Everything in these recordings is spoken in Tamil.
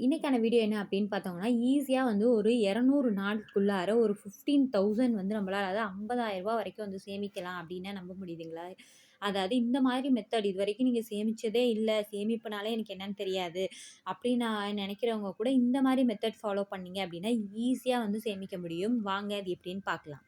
இன்னைக்கான வீடியோ என்ன அப்படின்னு பார்த்தோம்னா, ஈஸியாக வந்து ஒரு 200 நாளுக்குள்ளார ஒரு 15,000 வந்து நம்மளால அதாவது ரூ. 50,000 வரைக்கும் வந்து சேமிக்கலாம் அப்படின்னா நம்ப முடியுதுங்களா? அதாவது இந்த மாதிரி மெத்தட் இது வரைக்கும் நீங்கள் சேமித்ததே இல்லை சேமிப்புனாலே எனக்கு என்னன்னு தெரியாது அப்படின்னு நான் நினைக்கிறவங்க கூட இந்த மாதிரி மெத்தட் ஃபாலோ பண்ணீங்க அப்படின்னா, ஈஸியாக வந்து சேமிக்க முடியும். வாங்க அது எப்படின்னு பார்க்கலாம்.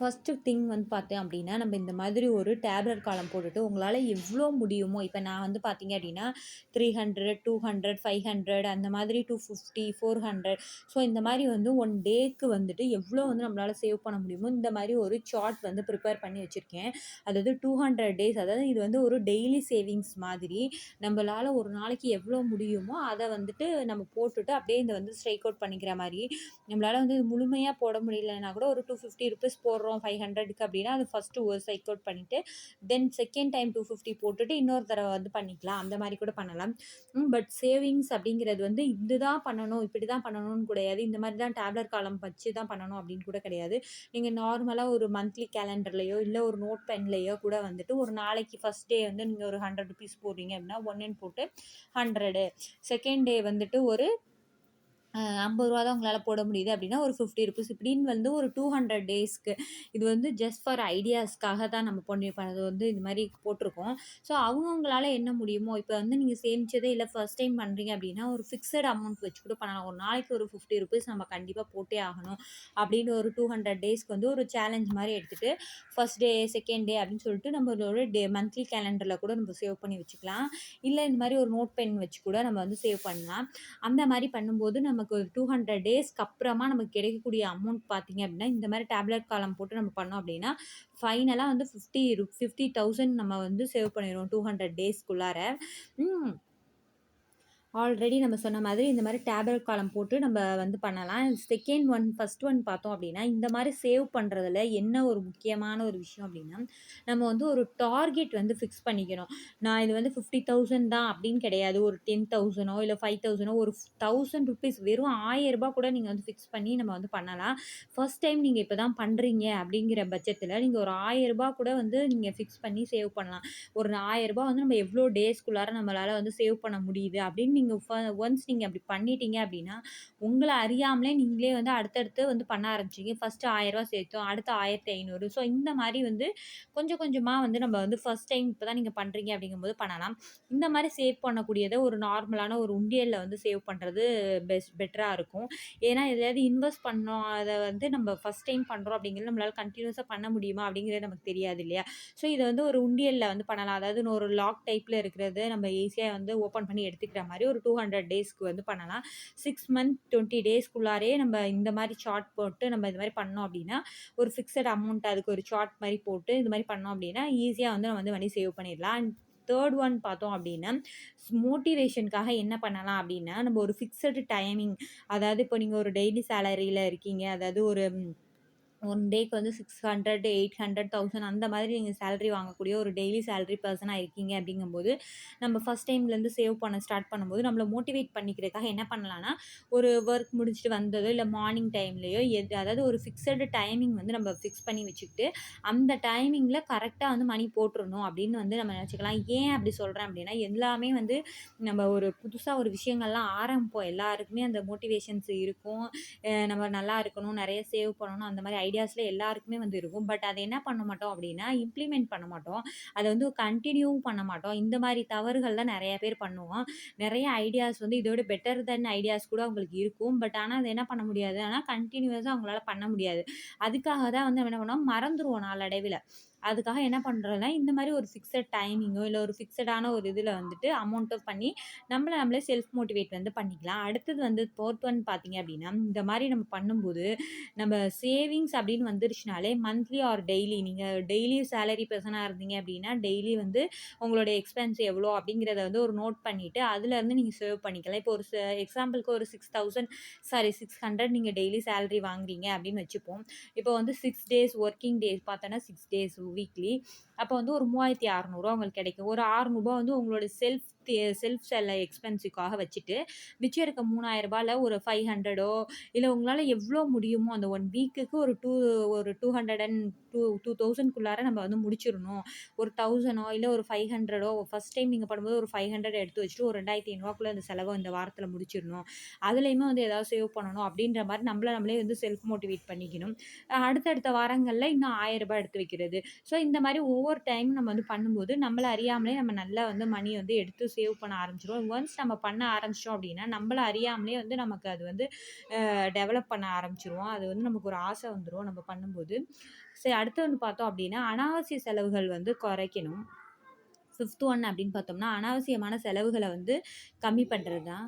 ஃபர்ஸ்ட்டு திங் வந்து பார்த்தேன் அப்படின்னா, நம்ம இந்த மாதிரி ஒரு டேப்லெட் காலம் போட்டுட்டு உங்களால் எவ்வளோ முடியுமோ இப்போ நான் வந்து பார்த்தீங்க அப்படின்னா, 300, 200, 500 அந்த மாதிரி 250, 400 ஸோ இந்த மாதிரி வந்து ஒன் டேக்கு வந்துட்டு எவ்வளோ வந்து நம்மளால் சேவ் பண்ண முடியுமோ, இந்த மாதிரி ஒரு சார்ட் வந்து ப்ரிப்பேர் பண்ணி வச்சுருக்கேன் அதாவது 200 டேஸ் அதாவது இது வந்து ஒரு டெய்லி சேவிங்ஸ் மாதிரி. நம்மளால் ஒரு நாளைக்கு எவ்வளோ முடியுமோ, அதை வந்துட்டு நம்ம போட்டுட்டு அப்படியே இந்த வந்து ஸ்ட்ரைக் அவுட் பண்ணிக்கிற மாதிரி நம்மளால் வந்து முழுமையாக போட முடியலன்னா கூட ஒரு ₹250 போடுறோம் 500க்கு அப்படின்னா, அது ஃபஸ்ட்டு ஒரு சைக் அவுட் பண்ணிவிட்டு தென் செகண்ட் டைம் 250 போட்டுட்டு இன்னொரு தடவை வந்து பண்ணிக்கலாம். அந்த மாதிரி கூட பண்ணலாம். பட் சேவிங்ஸ் அப்படிங்கிறது வந்து இதுதான் பண்ணணும், இப்படி தான் பண்ணணும்னு கிடையாது. இந்த மாதிரி தான் டேப்லெட் காலம் வச்சு தான் பண்ணணும் அப்படின்னு கூட கிடையாது. நீங்கள் நார்மலாக ஒரு மந்த்லி கேலண்டர்லேயோ இல்லை ஒரு நோட் பென்லேயோ கூட வந்துட்டு ஒரு நாளைக்கு ஃபர்ஸ்ட் டே வந்து நீங்கள் ஒரு ₹100 போடுறீங்க அப்படின்னா, ஒன் போட்டு 100 செகண்ட் டே வந்துட்டு ஒரு ஐம்பது ரூபா தான் உங்களால் போட முடியுது அப்படின்னா, ஒரு ₹50 இப்படின்னு வந்து ஒரு 200 டேஸ்க்கு. இது வந்து ஜஸ்ட் ஃபார் ஐடியாஸ்க்காக தான் நம்ம பண்ணி அது வந்து இது மாதிரி போட்டிருக்கோம். ஸோ அவங்கவங்களால என்ன முடியுமோ, இப்போ வந்து நீங்கள் சேமிச்சதே இல்லை ஃபர்ஸ்ட் டைம் பண்ணுறீங்க அப்படின்னா, ஒரு ஃபிக்ஸட் அமௌண்ட் வச்சு கூட பண்ணலாம். ஒரு நாளைக்கு ஒரு ₹50 நம்ம கண்டிப்பாக போட்டே ஆகணும் அப்படின்னு ஒரு 200 டேஸ்க்கு வந்து ஒரு சேலஞ்ச் மாதிரி எடுத்துகிட்டு ஃபர்ஸ்ட் டே, செகண்ட் டே அப்படின்னு சொல்லிட்டு நம்மளோட டே மந்த்லி கேலண்டரில் கூட நம்ம சேவ் பண்ணி வச்சுக்கலாம். இல்லை இந்த மாதிரி ஒரு நோட் பென் வச்சு கூட நம்ம வந்து சேவ் பண்ணலாம். அந்த மாதிரி பண்ணும்போது நம்ம நமக்கு ஒரு 200 டேஸ்க்கு அப்புறமா நமக்கு கிடைக்கக்கூடிய அமௌண்ட் பார்த்தீங்க அப்படின்னா, இந்த மாதிரி டேப்லெட் காலம் போட்டு நம்ம பண்ணோம் அப்படின்னா, ஃபைனலாக வந்து 50 ரு 50,000 நம்ம வந்து சேவ் பண்ணிடுறோம் டூ ஹண்ட்ரட் டேஸ்க்குள்ளார. ஆல்ரெடி நம்ம சொன்ன மாதிரி இந்த மாதிரி டேப்லெட் காலம் போட்டு நம்ம வந்து பண்ணலாம். செகண்ட் ஒன் ஃபஸ்ட் ஒன் பார்த்தோம் அப்படின்னா, இந்த மாதிரி சேவ் பண்ணுறதுல என்ன ஒரு முக்கியமான ஒரு விஷயம் அப்படின்னா, நம்ம வந்து ஒரு டார்கெட் வந்து ஃபிக்ஸ் பண்ணிக்கணும். நான் இது வந்து 50,000 தான் அப்படின்னு கிடையாது. ஒரு டென் தௌசண்டோ இல்லை ஃபைவ் தௌசண்டோ ஒரு ₹1000 வெறும் ரூ. 1000 கூட நீங்கள் வந்து ஃபிக்ஸ் பண்ணி நம்ம வந்து பண்ணலாம். ஃபர்ஸ்ட் டைம் நீங்கள் இப்போ தான் பண்ணுறீங்க அப்படிங்கிற பட்சத்தில் நீங்கள் ஒரு ரூ. 1000 கூட வந்து நீங்கள் ஃபிக்ஸ் பண்ணி சேவ் பண்ணலாம். ஒரு ரூ. 1000 வந்து நம்ம எவ்வளோ டேஸ்க்குள்ளார நம்மளால் வந்து சேவ் பண்ண முடியுது அப்படின்னு நீங்கள் ஃப ஒன்ஸ் நீங்கள் அப்படி பண்ணிட்டீங்க அப்படின்னா, உங்களை அறியாமலே நீங்களே வந்து அடுத்தடுத்து வந்து பண்ண ஆரம்பிச்சிங்க ஃபஸ்ட்டு ஆயிரரூவா சேர்த்தோம். அடுத்து 1500 ஸோ இந்த மாதிரி வந்து கொஞ்சம் கொஞ்சமாக வந்து நம்ம வந்து ஃபர்ஸ்ட் டைம் இப்போ தான் நீங்கள் பண்ணுறீங்க அப்படிங்கும்போது பண்ணலாம். இந்த மாதிரி சேவ் பண்ணக்கூடியதை ஒரு நார்மலான ஒரு உண்டியலில் வந்து சேவ் பண்ணுறது பெஸ்ட் பெட்டராக இருக்கும். ஏன்னா எதையாவது இன்வெஸ்ட் பண்ணோம், அதை வந்து நம்ம ஃபர்ஸ்ட் டைம் பண்ணுறோம் அப்படிங்கிறது நம்மளால் கண்டினியூஸாக பண்ண முடியுமா அப்படிங்கிறது நமக்கு தெரியாது இல்லையா? ஸோ இதை வந்து ஒரு உண்டியலில் வந்து பண்ணலாம். அதாவது ஒரு லாக் டைப்பில் இருக்கிறது நம்ம ஈஸியாக வந்து ஓப்பன் பண்ணி எடுத்துக்கிற மாதிரி ஒரு 200 டேஸ்க்கு வந்து பண்ணலாம். சிக்ஸ் மந்த் டுவெண்ட்டி டேஸ்க்குள்ளாரே நம்ம இந்த மாதிரி சார்ட் போட்டு நம்ம இது மாதிரி பண்ணோம் அப்படின்னா, ஒரு ஃபிக்ஸட் அமௌண்ட் அதுக்கு ஒரு சார்ட் மாதிரி போட்டு இது மாதிரி பண்ணோம் அப்படின்னா, ஈஸியாக வந்து நம்ம வந்து மணி சேவ் பண்ணிடலாம். அண்ட் தேர்ட் ஒன் பார்த்தோம் அப்படின்னா, மோட்டிவேஷனுக்காக என்ன பண்ணலாம் அப்படின்னா, நம்ம ஒரு ஃபிக்ஸட் டைமிங் அதாவது இப்போ நீங்கள் ஒரு டெய்லி சேலரியில் இருக்கீங்க. அதாவது ஒரு ஒன் டேக்கு வந்து 600, 800, 1000 அந்த மாதிரி நீங்கள் சேலரி வாங்கக்கூடிய ஒரு டெய்லி சேலரி பர்சனாக இருக்கீங்க அப்படிங்கும்போது, நம்ம ஃபர்ஸ்ட் டைம்லேருந்து சேவ் பண்ண ஸ்டார்ட் பண்ணும்போது, நம்மளை மோட்டிவேட் பண்ணிக்கிறதுக்காக என்ன பண்ணலான்னா ஒரு ஒர்க் முடிச்சுட்டு வந்ததோ, இல்லை மார்னிங் டைம்லேயோ எது அதாவது ஒரு ஃபிக்ஸட் டைமிங் வந்து நம்ம ஃபிக்ஸ் பண்ணி வச்சுக்கிட்டு, அந்த டைமிங்கில் கரெக்டாக வந்து மணி போட்டுறணும் அப்படின்னு வந்து நம்ம நினச்சிக்கலாம் ஏன் அப்படி சொல்கிறேன் அப்படின்னா, எல்லாமே வந்து நம்ம ஒரு புதுசாக ஒரு விஷயங்கள்லாம் ஆரம்பிப்போம். எல்லாருக்குமே அந்த மோட்டிவேஷன்ஸ் இருக்கும். நம்ம நல்லா இருக்கணும், நிறைய சேவ் பண்ணணும் அந்த மாதிரி ஐடியாஸில் எல்லாருக்குமே வந்து இருக்கும். பட் அதை என்ன பண்ண மாட்டோம் அப்படின்னா, இம்ப்ளிமெண்ட் பண்ண மாட்டோம். அதை வந்து கண்டினியூவும் பண்ண மாட்டோம். இந்த மாதிரி தவறுகள் தான் நெறைய பேர் பண்ணுவோம். நிறைய ஐடியாஸ் வந்து இதோட பெட்டர் தென் ஐடியாஸ் கூட அவங்களுக்கு இருக்கும். பட் ஆனால் அதை என்ன பண்ண முடியாது, ஆனால் கண்டினியூஸாக அவங்களால பண்ண முடியாது. அதுக்காக தான் வந்து என்ன பண்ணுவோம் மறந்துடுவோம் நாளடைவில் அதுக்காக என்ன பண்ணுறதுன்னா இந்த மாதிரி ஒரு ஃபிக்ஸட் டைமிங்கோ, இல்லை ஒரு ஃபிக்ஸடான ஒரு இதில் வந்துட்டு அமௌண்ட்டோ பண்ணி, நம்மள நம்மளே செல்ஃப் மோட்டிவேட் வந்து பண்ணிக்கலாம். அடுத்தது வந்து ஃபோர்த் ஒன் பார்த்தீங்க அப்படின்னா, இந்த மாதிரி நம்ம பண்ணும்போது, நம்ம சேவிங்ஸ் அப்படின்னு வந்துருச்சுனாலே மந்த்லி ஆர் டெய்லி நீங்கள் டெய்லி சேலரி பர்சனாக இருந்தீங்க அப்படின்னா, டெய்லி வந்து உங்களுடைய எக்ஸ்பென்ஸ் எவ்வளோ அப்படிங்கிறத வந்து ஒரு நோட் பண்ணிவிட்டு அதுலேருந்து நீங்கள் சேவ் பண்ணிக்கலாம். இப்போ ஒரு ச எக்ஸாம்பிளுக்கு ஒரு 6000 சாரி சிக்ஸ் ஹண்ட்ரட் நீங்கள் டெய்லி சேலரி வாங்குறீங்க அப்படின்னு வச்சுப்போம். இப்போ வந்து சிக்ஸ் டேஸ் ஒர்க்கிங் டேஸ் பார்த்தோன்னா சிக்ஸ் டேஸ் வீக்லி. அப்போ வந்து ஒரு மூவாயிரத்தி அறநூறுவா உங்களுக்கு கிடைக்கும். ஒரு அறநூறுபா வந்து உங்களோட செல்ஃப் தே செல்ஃப் செல்ல எக்ஸ்பென்ஸுக்காக வச்சுட்டு, மிச்சம் இருக்க ரூ. 3000ல ஒரு 500டோ இல்ல உங்களால எவ்வளோ முடியுமோ அந்த ஒன் வீக்குக்கு ஒரு டூ ஒரு 200 அண்ட் 2 2000க்குள்ளார நம்ம வந்து முடிச்சிடணும் ஒரு தௌசண்டோ இல்லை ஒரு 500ஓ ஃபர்ஸ்ட் டைம் நீங்கள் பண்ணும்போது ஒரு 500 எடுத்து வச்சுட்டு ஒரு ரெண்டாயிரத்தி ஐநூறுவாக்குள்ளே அந்த செலவை இந்த வாரத்தில் முடிச்சிடணும் அதுலேயுமே வந்து ஏதாவது சேவ் பண்ணணும் அப்படின்ற மாதிரி நம்மள நம்மளே வந்து செல்ஃப் மோட்டிவேட் பண்ணிக்கணும். அடுத்தடுத்த வாரங்களில் இன்னும் ரூ. 1000 எடுத்து வைக்கிறது. ஸோ இந்த மாதிரி ஒவ்வொரு டைமும் நம்ம வந்து பண்ணும்போது, நம்மளை அறியாமலே நம்ம நல்லா வந்து மணி வந்து எடுத்து சேவ் பண்ண ஆரம்பிச்சிடும் ஒன்ஸ் நம்ம பண்ண ஆரம்பிச்சிட்டோம் அப்படின்னா, நம்மளை அறியாமலே வந்து நமக்கு அது வந்து டெவலப் பண்ண ஆரம்பிச்சிருவோம் அது வந்து நமக்கு ஒரு ஆசை வந்துடும் நம்ம பண்ணும்போது. சரி அடுத்து வந்து பார்த்தோம் அப்படின்னா, அனாவசிய செலவுகள் வந்து குறைக்கணும். ஃபிஃப்த் ஒன் அப்படின்னு பார்த்தோம்னா, அனாவசியமான செலவுகளை வந்து கம்மி பண்ணுறது தான்.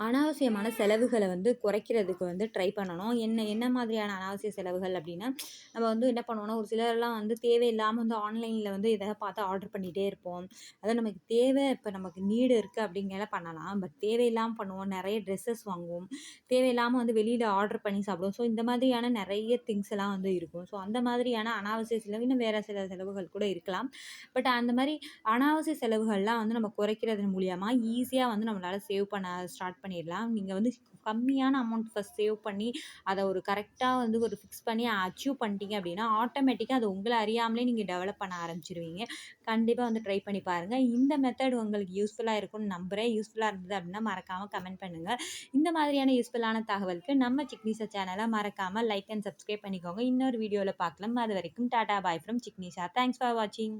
அனாவசியமான செலவுகளை வந்து குறைக்கிறதுக்கு வந்து ட்ரை பண்ணணும். என்ன என்ன மாதிரியான அனாவசிய செலவுகள் அப்படின்னா, நம்ம வந்து என்ன பண்ணுவோம்னா, ஒரு சிலர்லாம் வந்து தேவையில்லாமல் வந்து ஆன்லைனில் வந்து எதாவது பார்த்து ஆர்டர் பண்ணிகிட்டே இருப்போம். அதான் நமக்கு தேவை இப்போ நமக்கு நீடு இருக்குது அப்படிங்கிற பண்ணலாம். பட் தேவையில்லாமல் பண்ணுவோம். நிறைய ட்ரெஸ்ஸஸ் வாங்குவோம். தேவையில்லாமல் வந்து வெளியில் ஆர்டர் பண்ணி சாப்பிடுவோம். ஸோ இந்த மாதிரியான நிறைய திங்ஸ் எல்லாம் வந்து இருக்கும். ஸோ அந்த மாதிரியான அனாவசிய செலவு இன்னும் வேறு சில செலவுகள் கூட இருக்கலாம். பட் அந்த மாதிரி அனாவசிய செலவுகள்லாம் வந்து நம்ம குறைக்கிறது மூலியமாக ஈஸியாக வந்து நம்மளால சேவ் பண்ண ஸ்டார்ட் பண்ணி பண்ணிடலாம். நீங்கள் வந்து கம்மியான அமௌண்ட் ஃபஸ்ட் சேவ் பண்ணி, அதை ஒரு கரெக்டாக வந்து ஒரு ஃபிக்ஸ் பண்ணி அச்சீவ் பண்ணிட்டீங்க அப்படின்னா, ஆட்டோமேட்டிக்காக அது உங்களை அறியாமலே நீங்கள் டெவலப் பண்ண ஆரம்பிச்சிருவீங்க கண்டிப்பாக வந்து ட்ரை பண்ணி பாருங்கள் இந்த மெத்தட் உங்களுக்கு யூஸ்ஃபுல்லாக இருக்கும்னு நம்புகிறேன் யூஸ்ஃபுல்லாக இருந்தது அப்படின்னா மறக்காமல் கமெண்ட் பண்ணுங்கள் இந்த மாதிரியான யூஸ்ஃபுல்லான தகவலுக்கு நம்ம சிக்னிசா சேனலை மறக்காமல் லைக் அண்ட் சப்ஸ்கிரைப் பண்ணிக்கோங்க. இன்னொரு வீடியோவில் பார்க்கலாம். அதுவரைக்கும் Tata bye from Signisha. Thanks for வாட்சிங்.